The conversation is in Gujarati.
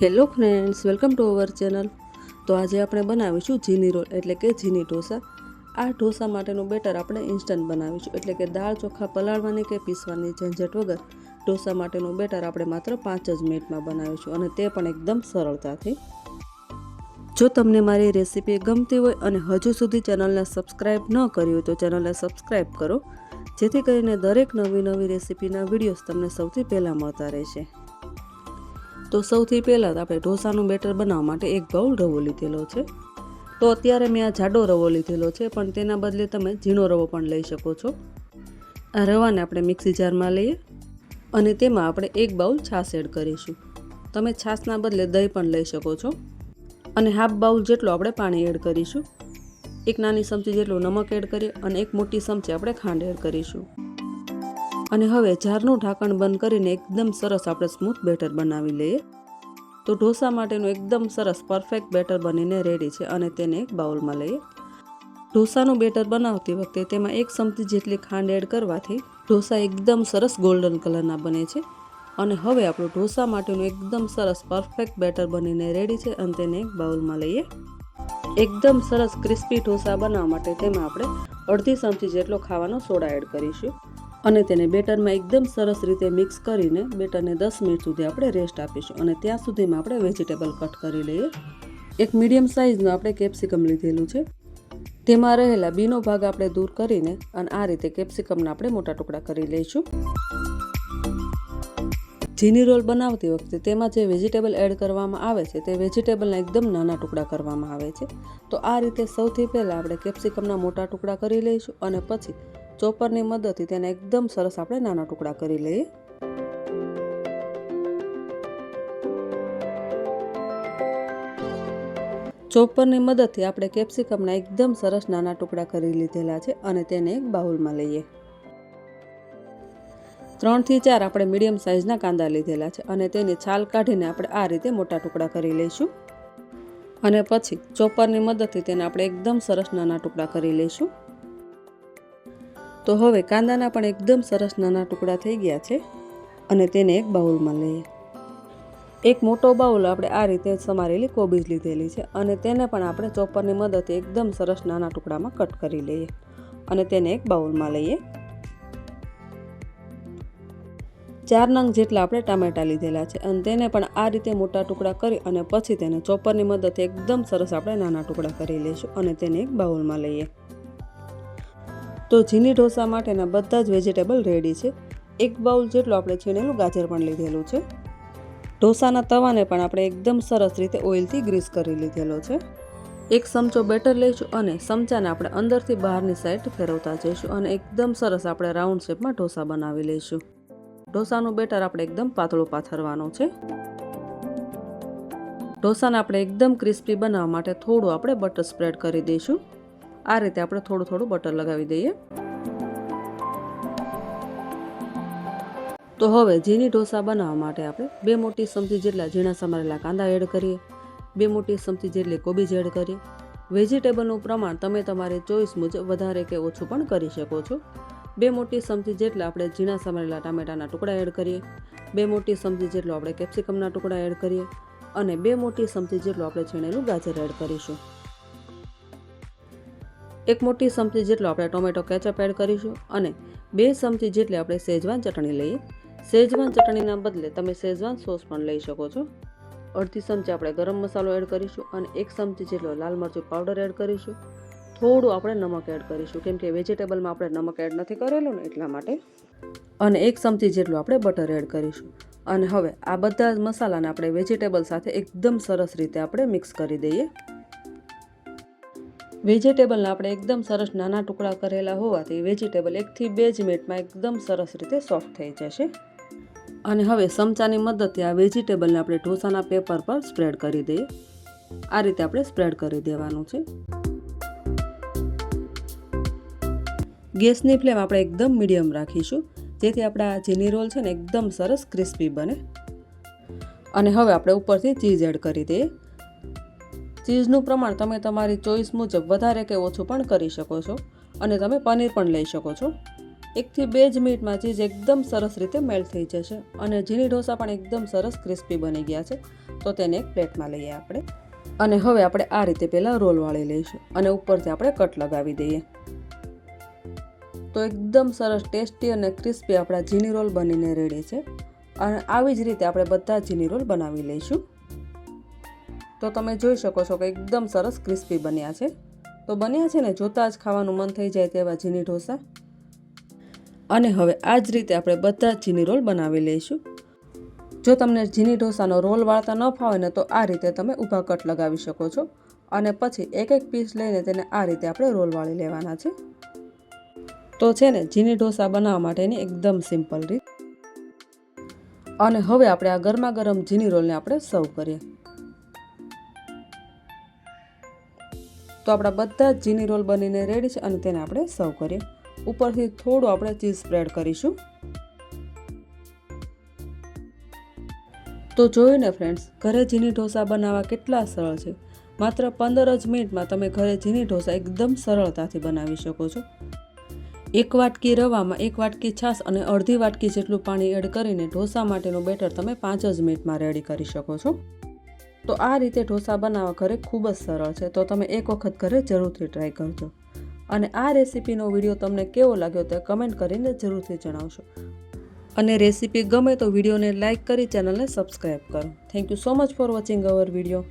Hello friends, welcome to our channel. તો આજે આપણે બનાવીશું ઝીની રોલ, એટલે કે ઝીની ઢોસા. આ ઢોસા માટેનું બેટર આપણે ઇન્સ્ટન્ટ બનાવીશું, એટલે કે દાળ ચોખા પલાળવાની કે પીસવાની ઝંઝટ વગર. ઢોસા માટેનું બેટર આપણે માત્ર પાંચ જ મિનિટમાં બનાવીશું, અને તે પણ એકદમ સરળતાથી. જો તમને મારી રેસીપી ગમતી હોય અને હજુ સુધી ચેનલને સબસ્ક્રાઈબ ન કરી હોય તો ચેનલને સબસ્ક્રાઈબ કરો, જેથી કરીને દરેક નવી નવી રેસીપીના વિડીયોઝ તમને સૌથી પહેલાં મળતા રહેશે. તો સૌથી પહેલાં તો આપણે ઢોસાનું બેટર બનાવવા માટે એક બાઉલ રવો લીધેલો છે. તો અત્યારે મેં આ જાડો રવો લીધેલો છે, પણ તેના બદલે તમે ઝીણો રવો પણ લઈ શકો છો. આ રવાને આપણે મિક્સી જારમાં લઈએ અને તેમાં આપણે એક બાઉલ છાશ એડ કરીશું. તમે છાશના બદલે દહીં પણ લઈ શકો છો. અને હાફ બાઉલ જેટલું આપણે પાણી એડ કરીશું. એક નાની ચમચી જેટલું નમક એડ કરીએ અને એક મોટી ચમચી આપણે ખાંડ એડ કરીશું. અને હવે જારનું ઢાંકણ બંધ કરીને એકદમ સરસ આપણે સ્મૂથ બેટર બનાવી લઈએ. તો ઢોસા માટેનું એકદમ સરસ પરફેક્ટ બેટર બનીને રેડી છે અને તેને એક બાઉલમાં લઈએ. ઢોસાનું બેટર બનાવતી વખતે તેમાં એક ચમચી જેટલી ખાંડ એડ કરવાથી ઢોસા એકદમ સરસ ગોલ્ડન કલરના બને છે. અને હવે આપણું ઢોસા માટેનું એકદમ સરસ પરફેક્ટ બેટર બનીને રેડી છે અને તેને એક બાઉલમાં લઈએ. એકદમ સરસ ક્રિસ્પી ઢોસા બનાવવા માટે તેમાં આપણે અડધી ચમચી જેટલો ખાવાનો સોડા એડ કરીશું. અને તેને બેટરમાં એકદમ સરસ રીતે મિક્સ કરીને બેટરને દસ મિનિટ સુધી આપણે રેસ્ટ આપીશું અને ત્યાં સુધીમાં આપણે વેજીટેબલ કટ કરી લઈએ. એક મીડિયમ સાઇઝનું આપણે કેપ્સિકમ લીધેલું છે. તેમાં રહેલા બીનો ભાગ આપણે દૂર કરીને અને આ રીતે કેપ્સિકમના આપણે મોટા ટુકડા કરી લઈશું. ઝીની રોલ બનાવતી વખતે તેમાં જે વેજીટેબલ એડ કરવામાં આવે છે તે વેજીટેબલના એકદમ નાના ટુકડા કરવામાં આવે છે. તો આ રીતે સૌથી પહેલાં આપણે કેપ્સિકમના મોટા ટુકડા કરી લઈશું અને પછી ચોપરની મદદથી તેને એકદમ સરસ આપણે નાના ટુકડા કરી લઈએ. ચોપરની મદદથી આપણે કેપ્સિકમના એકદમ સરસ નાના ટુકડા કરી લીધેલા છે અને તેને એક બાઉલમાં લઈએ. ત્રણથી ચાર આપણે મીડિયમ સાઇઝના કાંદા લીધેલા છે અને તેની છાલ કાઢીને આપણે આ રીતે મોટા ટુકડા કરી લઈશું. અને પછી ચોપરની મદદથી તેને આપણે એકદમ સરસ નાના ટુકડા કરી લઈશું. તો હવે કાંદાના પણ એકદમ સરસ નાના ટુકડા થઈ ગયા છે અને તેને એક બાઉલમાં લઈએ. એક મોટો બાઉલ આપણે આ રીતે સમારેલી કોબીજ લીધેલી છે અને તેને પણ આપણે ચોપરની મદદથી એકદમ સરસ નાના ટુકડામાં કટ કરી લઈએ અને તેને એક બાઉલમાં લઈએ. ચાર નંગ જેટલા આપણે ટામેટા લીધેલા છે અને તેને પણ આ રીતે મોટા ટુકડા કરી અને પછી તેને ચોપરની મદદથી એકદમ સરસ આપણે નાના ટુકડા કરી લઈશું અને તેને એક બાઉલમાં લઈએ. તો ઝીની ઢોસા માટેના બધા જ વેજીટેબલ રેડી છે. એક બાઉલ જેટલું આપણે છીણેલું ગાજર પણ લીધેલું છે. ઢોસાના તવાને પણ આપણે એકદમ સરસ રીતે ઓઇલથી ગ્રીસ કરી લીધેલો છે. એક ચમચો બેટર લઈશું અને ચમચાને આપણે અંદરથી બહારની સાઈડ ફેરવતા જઈશું અને એકદમ સરસ આપણે રાઉન્ડ શેપમાં ઢોસા બનાવી લઈશું. ઢોસાનું બેટર આપણે એકદમ પાતળું પાથરવાનું છે. ઢોસાને આપણે એકદમ ક્રિસ્પી બનાવવા માટે થોડું આપણે બટર સ્પ્રેડ કરી દઈશું. આ રીતે આપણે થોડું થોડું બટર લગાવી દઈએ. તો હવે ઝીણી ઢોસા બનાવવા માટે આપણે બે મોટી ચમચી જેટલા ઝીણા સમારેલા કાંદા એડ કરીએ. બે મોટી ચમચી જેટલી કોબીજ એડ કરીએ. વેજીટેબલનું પ્રમાણ તમે તમારી ચોઈસ મુજબ વધારે કે ઓછું પણ કરી શકો છો. બે મોટી ચમચી જેટલા આપણે ઝીણા સમારેલા ટામેટાના ટુકડા એડ કરીએ. બે મોટી ચમચી જેટલો આપણે કેપ્સિકમના ટુકડા એડ કરીએ. અને બે મોટી ચમચી જેટલું આપણે છીણેલું ગાજર એડ કરીશું. એક મોટી ચમચી જેટલો આપણે ટોમેટો કેચઅપ એડ કરીશું અને બે ચમચી જેટલી આપણે સેજવાન ચટણી લઈએ. સેજવાન ચટણીના બદલે તમે સેજવાન સોસ પણ લઈ શકો છો. અડધી ચમચી આપણે ગરમ મસાલો એડ કરીશું અને એક ચમચી જેટલો લાલ મરચું પાવડર એડ કરીશું. થોડું આપણે નમક એડ કરીશું, કેમ કે વેજીટેબલમાં આપણે નમક એડ નથી કરેલું ને એટલા માટે. અને એક ચમચી જેટલું આપણે બટર એડ કરીશું. અને હવે આ બધા જ મસાલાને આપણે વેજીટેબલ સાથે એકદમ સરસ રીતે આપણે મિક્સ કરી દઈએ. વેજીટેબલને આપણે એકદમ સરસ નાના ટુકડા કરેલા હોવાથી વેજીટેબલ એકથી બે જ મિનિટમાં એકદમ સરસ રીતે સોફ્ટ થઈ જશે. અને હવે ચમચાની મદદથી આ વેજીટેબલને આપણે ઢોસાના પેપર પર સ્પ્રેડ કરી દઈએ. આ રીતે આપણે સ્પ્રેડ કરી દેવાનું છે. ગેસની ફ્લેમ આપણે એકદમ મીડિયમ રાખીશું. જેથી આપણા ઝીની રોલ છે ને એકદમ સરસ ક્રિસ્પી બને. અને હવે આપણે ઉપરથી ચીઝ એડ કરી દઈએ. ચીઝનું પ્રમાણ તમે તમારી ચોઈસ મુજબ વધારે કે ઓછું પણ કરી શકો છો અને તમે પનીર પણ લઈ શકો છો. એકથી બે જ મિનિટમાં ચીઝ એકદમ સરસ રીતે મેલ્ટ થઈ જશે અને ઝીણી ઢોસા પણ એકદમ સરસ ક્રિસ્પી બની ગયા છે. તો તેને એક પ્લેટમાં લઈએ આપણે. અને હવે આપણે આ રીતે પહેલાં રોલ વાળી લઈશું અને ઉપરથી આપણે કટ લગાવી દઈએ. તો એકદમ સરસ ટેસ્ટી અને ક્રિસ્પી આપણા ઝીણી રોલ બનીને રેડી છે. અને આવી જ રીતે આપણે બધા ઝીણી રોલ બનાવી લઈશું. તો તમે જોઈ શકો છો કે એકદમ સરસ ક્રિસ્પી બન્યા છે. તો બન્યા છે ને, જોતાં જ ખાવાનું મન થઈ જાય તેવા ઝીની ઢોસા. અને હવે આ જ રીતે આપણે બધા ઝીણી રોલ બનાવી લઈશું. જો તમને ઝીની ઢોસાનો રોલ વાળતા ન ફાવે ને, તો આ રીતે તમે ઊભા કટ લગાવી શકો છો. અને પછી એક એક પીસ લઈને તેને આ રીતે આપણે રોલ વાળી લેવાના છે. તો છે ને ઝીની ઢોસા બનાવવા માટેની એકદમ સિમ્પલ રીત. અને હવે આપણે આ ગરમા ગરમ ઝીની રોલને આપણે સર્વ કરીએ. તો આપણા બધા જ ઝીની રોલ બનીને રેડી છે અને તેને આપણે સર્વ કરીએ. ઉપરથી થોડું આપણે ચીઝ સ્પ્રેડ કરીશું. તો જોયું ને ફ્રેન્ડ્સ ઘરે ઝીની ઢોસા બનાવવા કેટલા સરળ છે. માત્ર પંદર જ મિનિટમાં તમે ઘરે ઝીની ઢોસા એકદમ સરળતાથી બનાવી શકો છો. એક વાટકી રવામાં એક વાટકી છાશ અને અડધી વાટકી જેટલું પાણી એડ કરીને ઢોસા માટેનું બેટર તમે પાંચ જ મિનિટમાં રેડી કરી શકો છો. તો આ રીતે ઢોસા બનાવવા ઘરે ખૂબ જ સરળ છે. તો તમે એક વખત ઘરે જરૂરથી ટ્રાય કરજો. અને આ રેસીપીનો વીડિયો તમને કેવો લાગ્યો તે કમેન્ટ કરીને જરૂરથી જણાવશો. અને રેસીપી ગમે તો વિડીયોને લાઇક કરી ચેનલને સબસ્ક્રાઈબ કરો. Thank you so much for watching our video